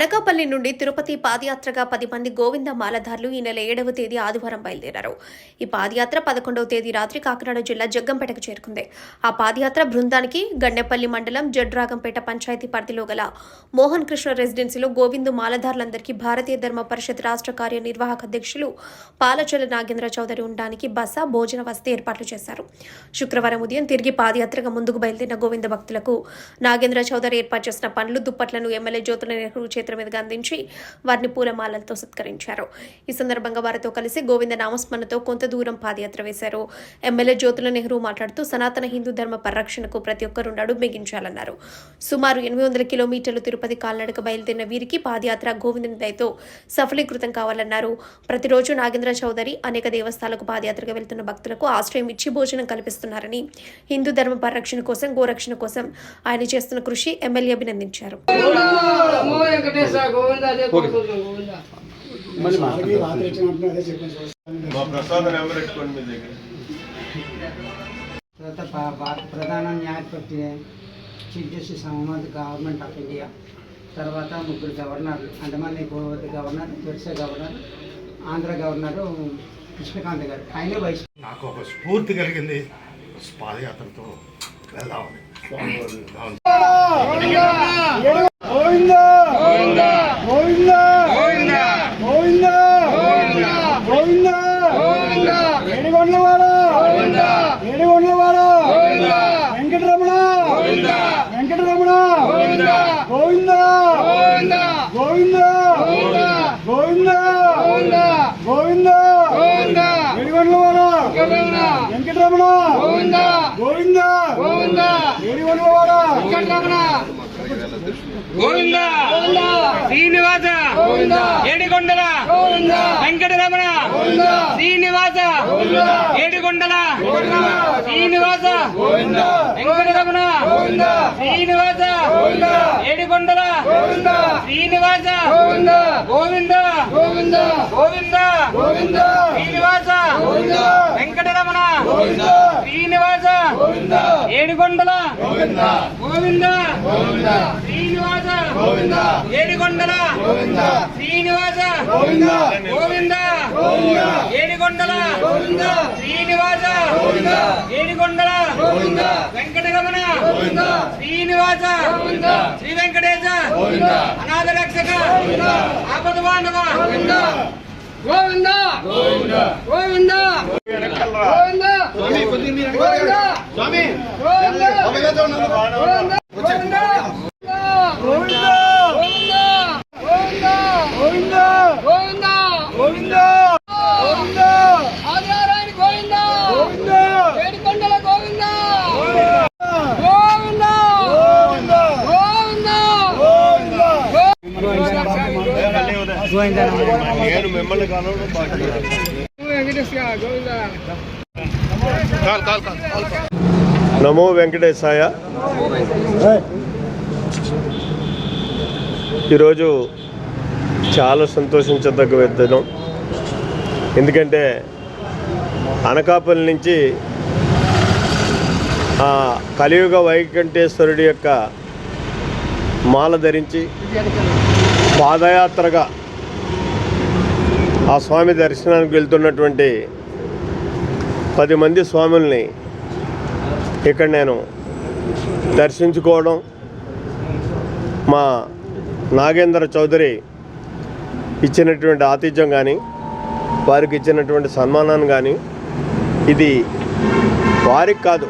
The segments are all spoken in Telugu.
అనకాపల్లి నుండి తిరుపతి పాదయాత్రగా పది మంది గోవింద మాలధారులు ఈ నెల ఏడవ తేదీ ఆదివారం బయలుదేరారు. ఈ పాదయాత్ర పదకొండవ తేదీ రాత్రి కాకినాడ జిల్లా జగ్గంపేటకు చేరుకుంది. ఆ పాదయాత్ర బృందానికి గండెపల్లి మండలం జడ్రాగంపేట పంచాయతీ పరిధిలో గల మోహన్ కృష్ణ రెసిడెన్సీలో గోవిందు మాలధారులందరికీ భారతీయ ధర్మ పరిషత్ రాష్ట్ర కార్యనిర్వాహక అధ్యక్షులు పాలచల నాగేంద్ర చౌదరి ఉండడానికి బస భోజన వసతి ఏర్పాట్లు చేశారు. శుక్రవారం ఉదయం తిరిగి పాదయాత్రగా ముందుకు బయలుదేరిన గోవింద భక్తులకు నాగేంద్ర చౌదరి ఏర్పాటు చేసిన పండ్లు దుప్పట్లను ఎమ్మెల్యే జ్యోతుల నెహ్రూ చేతుల మీదుగా అందించి వారిని పూలమాలలతో సత్కరించారు. ఈ సందర్భంగా వారితో కలిసి గోవింద నామస్మరణతో కొంత దూరం పాదయాత్ర వేశారు. ఎమ్మెల్యే జ్యోతుల నెహ్రూ మాట్లాడుతూ సనాతన హిందూ ధర్మ పరిరక్షణకు ప్రతి ఒక్కరూ నడు బిగించాలన్నారు. సుమారు ఎనిమిది వందల కిలోమీటర్లు తిరుపతి కాలినడక బయలుదేరిన వీరికి పాదయాత్ర గోవిందుని దయతో సఫలీకృతం కావాలన్నారు. ప్రతిరోజు నాగేంద్ర చౌదరి అనేక దేవస్థానాలకు పాదయాత్రగా వెళ్తున్న భక్తులకు ఆశ్రయం ఇచ్చి భోజనం కల్పిస్తున్నారని హిందూ ధర్మ పరిరక్షణ కోసం గోరక్షణ కోసం ఆయన చేస్తున్న కృషి ఎమ్మెల్యే అభినందించారు. నమో వెంకటేశ గోవింద అదే కోరుకుంటున్నాం గోవింద. మా ప్రసాద్ నెంబర్ పెట్టుకోండి మీ దగ్గర? తర్వాత భా- భారత ప్రధాన న్యాయపతి chief justice Ahmad government of India. తర్వాత ముగ్గురు గవర్నర్లు Andaman Nicobar governor Orissa governor Andhra governor Krishnakanth గారు. ఆయనే వైస్ నాకు ఒక స్ఫూర్తి కలిగింది. పాదయాత్రతో వెళ్దామని. అవును. వెంకటరమణ వెంకటరమణ గోవింద గోవింద గోవింద గోవింద ఏడుగొండలవాడ వెంకటరమణ గోవింద ఏడుగొండలవాడ గోవింద శ్రీనివాస ఏడుకొండల వెంకటరమణ శ్రీనివాస. ఏడుకొండల శ్రీనివాస. వెంకటరమణ. శ్రీనివాస. ఏడుకొండల శ్రీనివాస. గోవింద. గోవింద. గోవింద. శ్రీనివాస. వెంకటరమణ. శ్రీనివాస. ఏడుకొండల గోవింద. శ్రీనివాస. ఏడుకొండల. శ్రీనివాస. గోవింద. ఏడుకొండల. శ్రీనివాస. ఏడుకొండల. వెంకటరమణ. శ్రీనివాస. శ్రీ వెంకటేశ అనాథ రక్షక ఆపద బాంధవ గోవింద. గోవింద గోవింద గోవింద గోవింద గోవింద ఆదినారాయణ గోవింద గోవింద ఏడుకొండల గోవింద గోవింద గోవింద నేను మిమ్మల్ని నమో వెంకటేశాయ. ఈరోజు చాలా సంతోషించదగ్గ దినం. ఎందుకంటే అనకాపల్లి నుంచి ఆ కలియుగ వైకంఠేశ్వరుడి యొక్క మాల ధరించి పాదయాత్రగా ఆ స్వామి దర్శనానికి వెళ్తున్నటువంటి పది మంది స్వాముల్ని ఇక్కడ నేను దర్శించుకోవడం మా నాగేంద్ర చౌదరి ఇచ్చినటువంటి ఆతిథ్యం కానీ వారికి ఇచ్చినటువంటి సన్మానాన్ని కానీ ఇది వారికి కాదు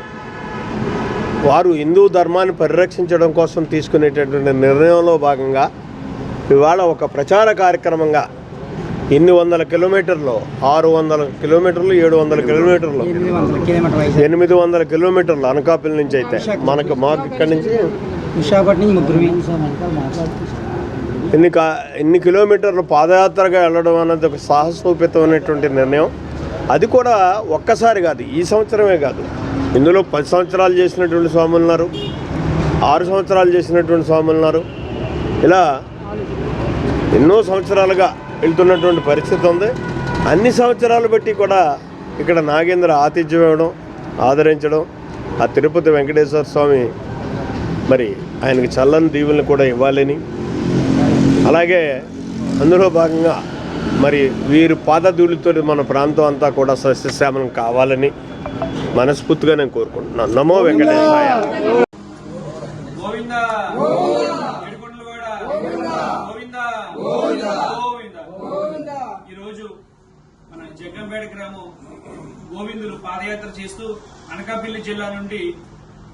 వారు హిందూ ధర్మాన్ని పరిరక్షించడం కోసం తీసుకునేటటువంటి నిర్ణయంలో భాగంగా ఇవాళ ఒక ప్రచార కార్యక్రమంగా ఇన్ని వందల కిలోమీటర్లు? ఆరు వందల కిలోమీటర్లు ఏడు వందల కిలోమీటర్లు? ఎనిమిది వందల కిలోమీటర్లు అనకాపల్లి నుంచి అయితే. మనకు మాకు ఇక్కడి నుంచి కా ఇన్ని కిలోమీటర్లు పాదయాత్రగా వెళ్ళడం అనేది ఒక సాహసోపేతమైనటువంటి నిర్ణయం. అది కూడా ఒక్కసారి కాదు ఈ సంవత్సరమే కాదు. ఇందులో పది సంవత్సరాలు చేసినటువంటి స్వాములు ఉన్నారు ఆరు సంవత్సరాలు చేసినటువంటి స్వాములు ఉన్నారు. ఇలా ఎన్నో సంవత్సరాలుగా వెళ్తున్నటువంటి పరిస్థితి ఉంది. అన్ని సంవత్సరాలు బట్టి కూడా ఇక్కడ నాగేంద్ర ఆతిథ్యం ఇవ్వడం ఆదరించడం ఆ తిరుపతి వెంకటేశ్వర స్వామి మరి ఆయనకి చల్లని దీవుల్ని కూడా ఇవ్వాలని. అలాగే అందులో భాగంగా మరి వీరు పాదధూళితో మన ప్రాంతం అంతా కూడా సస్యశ్యామలం కావాలని మనస్ఫూర్తిగా నేను కోరుకుంటున్నాను. నమో వెంకటేశాయ గోవింద ఏడుకొండలవాడ గోవింద గోవింద ఈరోజు మన కార్యక్రమం గోవిందులు పాదయాత్ర చేస్తూ అనకాపల్లి జిల్లా నుండి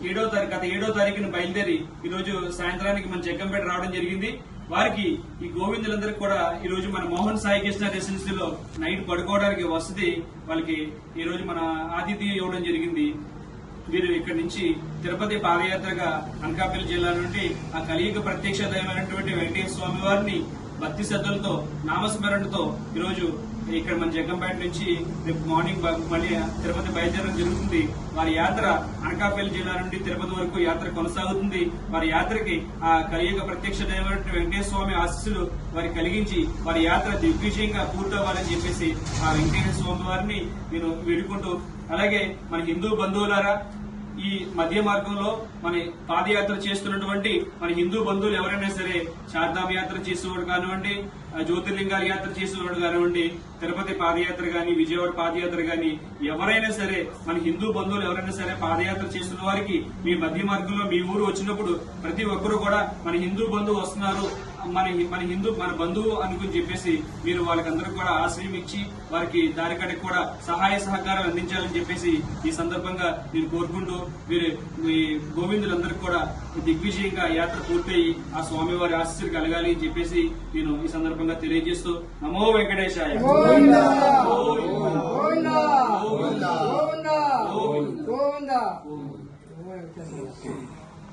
ఏడో తారీఖు గత ఏడో తారీఖున బయలుదేరి ఈ రోజు సాయంత్రానికి మన జగ్గంపేట రావడం జరిగింది. వారికి ఈ గోవిందులందరికీ కూడా ఈ రోజు మన మోహన్ సాయి కృష్ణ రెసిడెన్సీలో నైట్ పడుకోవడానికి వసతి వాళ్ళకి ఈ రోజు మన ఆతిథ్యం ఇవ్వడం జరిగింది. వీరు ఇక్కడి నుంచి తిరుపతి పాదయాత్రగా అనకాపల్లి జిల్లా నుండి ఆ కలియుగ ప్రత్యక్ష దైవమైనటువంటి వెంకటేశ్వర స్వామి వారిని భక్తి శ్రద్ధలతో నామస్మరణతో ఈరోజు ఇక్కడ మన జగ్గంపేట నుంచి రేపు మార్నింగ్ మళ్ళీ తిరుపతి బయలుదేరడం జరుగుతుంది. వారి యాత్ర అనకాపల్లి జిల్లా నుండి తిరుపతి వరకు యాత్ర కొనసాగుతుంది. వారి యాత్రకి ఆ కలియుగ ప్రత్యక్ష దైవమైనటువంటి వెంకటేశ్వర స్వామి ఆశీస్సులు వారి కలిగించి వారి యాత్ర దిగ్విజయంగా పూర్తవ్వాలని చెప్పేసి ఆ వెంకటేశ్వర స్వామి వారిని నేను వేడుకుంటూ అలాగే మన హిందూ బంధువులారా ఈ మధ్య మార్గంలో మన పాదయాత్ర చేస్తున్నటువంటి మన హిందూ బంధువులు ఎవరైనా సరే చార్ధామ యాత్ర చేసేవాడు కానివ్వండి జ్యోతిర్లింగాల యాత్ర చేసేవాడు కానివ్వండి తిరుపతి పాదయాత్ర గాని విజయవాడ పాదయాత్ర గాని ఎవరైనా సరే మన హిందూ బంధువులు ఎవరైనా సరే పాదయాత్ర చేస్తున్న వారికి మీ మధ్య మార్గంలో మీ ఊరు వచ్చినప్పుడు ప్రతి ఒక్కరు కూడా మన హిందూ బంధువు వస్తున్నారు. మన మన హిందూ మన బంధువు అనుకుని చెప్పేసి మీరు వాళ్ళకందరూ కూడా ఆశ్రయం ఇచ్చి వారికి దారికడికి కూడా సహాయ సహకారాలు అందించాలని చెప్పేసి ఈ సందర్భంగా నేను కోరుకుంటూ మీరు మీ గోవిందులందరికీ కూడా దిగ్విజయంగా యాత్ర పూర్తయి ఆ స్వామివారి ఆశీస్సులు కలగాలి అని చెప్పేసి నేను ఈ సందర్భంగా తెలియజేస్తూ నమో వెంకటేశాయ. గోవింద! గోవింద! గోవింద! గోవింద!